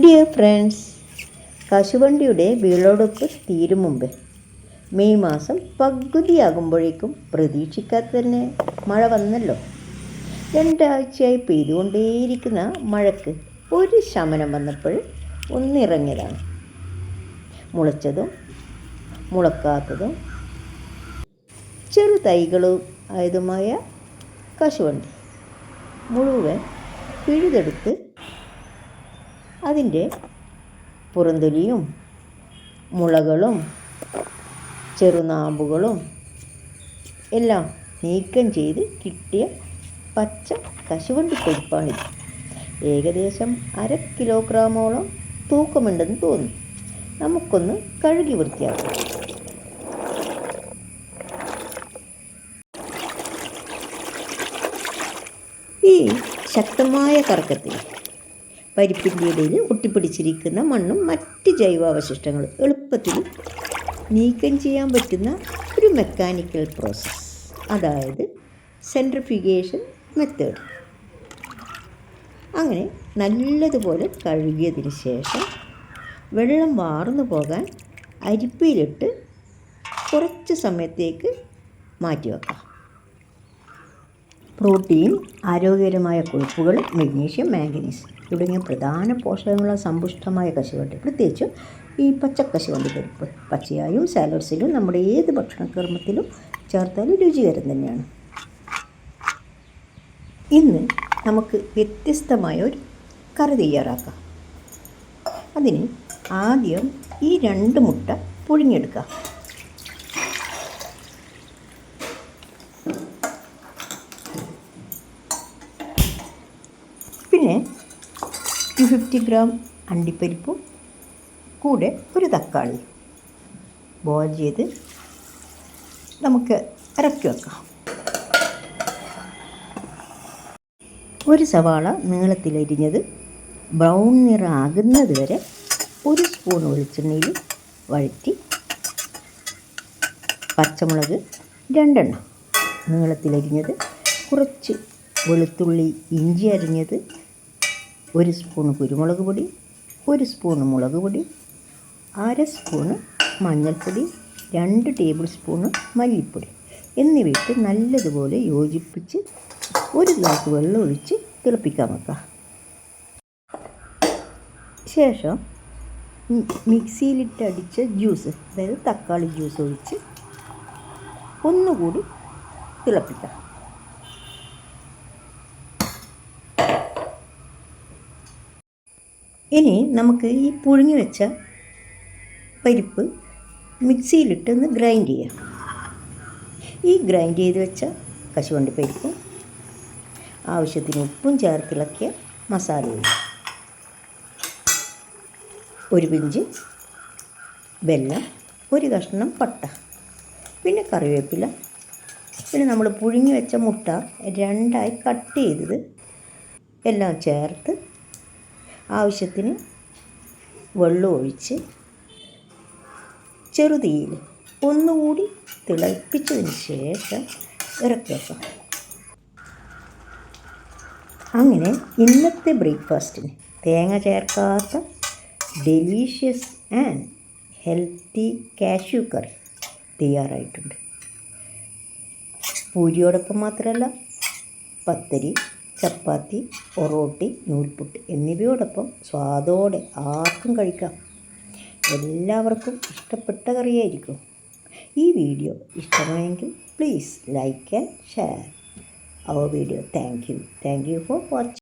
Dear friends കശുവണ്ടിയുടെ വിളവെടുപ്പ് തീരും മുമ്പ്. മെയ് മാസം പകുതിയാകുമ്പോഴേക്കും പ്രതീക്ഷിക്കാതെ തന്നെ മഴ വന്നല്ലോ. രണ്ടാഴ്ചയായി പെയ്തുകൊണ്ടേയിരിക്കുന്ന മഴക്ക് ഒരു ശമനം വന്നപ്പോൾ ഒന്നിറങ്ങിയതാണ്. മുളച്ചതും മുളക്കാത്തതും ചെറു തൈകളും ആയതുമായ കശുവണ്ടി മുഴുവൻ പിഴുതെടുത്ത് അതിന്റെ പുറന്തൊലിയും മുളകളും ചെറുനാമ്പുകളും എല്ലാം നീക്കം ചെയ്ത് കിട്ടിയ പച്ച കശുവണ്ടി പരിപ്പാണിത് ഏകദേശം അര കിലോഗ്രാമോളം തൂക്കമുണ്ടെന്ന് തോന്നുന്നു നമുക്കൊന്ന് കഴുകി വൃത്തിയാക്കാം. ഈ ശക്തമായ കറക്കത്തിൽ പരിപ്പിന്റെ ഇടയിൽ ഒട്ടിപ്പിടിച്ചിരിക്കുന്ന മണ്ണും മറ്റ് ജൈവാവശിഷ്ടങ്ങളും എളുപ്പത്തിൽ നീക്കം ചെയ്യാൻ പറ്റുന്ന ഒരു മെക്കാനിക്കൽ പ്രോസസ്സ് അതായത് സെൻട്രിഫ്യൂഗേഷൻ മെത്തേഡ് അങ്ങനെ നല്ലതുപോലെ കഴുകിയതിന് ശേഷം വെള്ളം വാർന്നു പോകാൻ അരിപ്പയിലിട്ട് കുറച്ച് സമയത്തേക്ക് മാറ്റി വെക്കാം പ്രോട്ടീൻ ആരോഗ്യകരമായ കൊഴുപ്പുകൾ മഗ്നീഷ്യം മാംഗനീസ് തുടങ്ങിയ പ്രധാന പോഷകങ്ങളുള്ള സമ്പുഷ്ടമായ കശുവണ്ടി. പ്രത്യേകിച്ച് ഈ പച്ചക്കശുവണ്ടി പരിപ്പ് പച്ചയായും സാലഡ്സിലും നമ്മുടെ ഏത് ഭക്ഷണക്രമത്തിലും ചേർത്താലും രുചികരം തന്നെയാണ്. ഇന്ന് നമുക്ക് വ്യത്യസ്തമായ ഒരു കറി തയ്യാറാക്കാം. അതിന് ആദ്യം ഈ രണ്ട് മുട്ട പുഴുങ്ങിയെടുക്കാം. പിന്നെ ടു ഫിഫ്റ്റി ഗ്രാം അണ്ടിപ്പരിപ്പും കൂടെ ഒരു തക്കാളി. ബോയിൽ ചെയ്ത് നമുക്ക് ഇറക്കി വെക്കാം. ഒരു സവാള നീളത്തിലരിഞ്ഞത് ബ്രൗൺ നിറാകുന്നത് വരെ ഒരു സ്പൂൺ വെളിച്ചെണ്ണയിൽ വഴറ്റി പച്ചമുളക് രണ്ടെണ്ണം. നീളത്തിലരിഞ്ഞത് കുറച്ച് വെളുത്തുള്ളി ഇഞ്ചി അരിഞ്ഞത് ഒരു സ്പൂൺ കുരുമുളക് പൊടി ഒരു സ്പൂൺ മുളക് പൊടി അര സ്പൂണ് മഞ്ഞൾപ്പൊടി രണ്ട് ടേബിൾ സ്പൂണ് മല്ലിപ്പൊടി എന്നിവയിട്ട് നല്ലതുപോലെ യോജിപ്പിച്ച് ഒരു ഗ്ലാസ് വെള്ളം ഒഴിച്ച് തിളപ്പിക്കാൻ വെക്കുക. ശേഷം മിക്സിയിലിട്ട് അടിച്ച ജ്യൂസ് അതായത് തക്കാളി ജ്യൂസ് ഒഴിച്ച് ഒന്നുകൂടി തിളപ്പിക്കാം ഇനി നമുക്ക് ഈ പുഴുങ്ങി വെച്ച പരിപ്പ് മിക്സിയിലിട്ടൊന്ന് ഗ്രൈൻഡ് ചെയ്യാം. ഈ ഗ്രൈൻഡ് ചെയ്ത് വെച്ച കശുവണ്ടി പരിപ്പും ആവശ്യത്തിന് ഉപ്പും ചേർത്തിളക്കിയ മസാലയും ഒരു പിഞ്ച് വെല്ലം ഒരു കഷ്ണം പട്ട പിന്നെ കറിവേപ്പില. പിന്നെ നമ്മൾ പുഴുങ്ങി വെച്ച മുട്ട രണ്ടായി കട്ട് ചെയ്തത് എല്ലാം ചേർത്ത് ആവശ്യത്തിന് വെള്ളം ഒഴിച്ച് ചെറുതീയിൽ ഒന്നുകൂടി തിളപ്പിച്ചതിന് ശേഷം ഇറക്കി വെക്കാം. അങ്ങനെ ഇന്നത്തെ ബ്രേക്ക്ഫാസ്റ്റിന് തേങ്ങ ചേർക്കാത്ത delicious and healthy cashew curry തയ്യാറായിട്ടുണ്ട്. പൂരിയോടൊപ്പം മാത്രമല്ല പത്തരി ചപ്പാത്തി പൊറോട്ടി നൂൽപുട്ട് എന്നിവയോടൊപ്പം സ്വാദോടെ ആർക്കും കഴിക്കാം. എല്ലാവർക്കും ഇഷ്ടപ്പെട്ട കറിയായിരിക്കും. ഈ വീഡിയോ ഇഷ്ടമായെങ്കിൽ please like and share. Our video thank you thank you for watching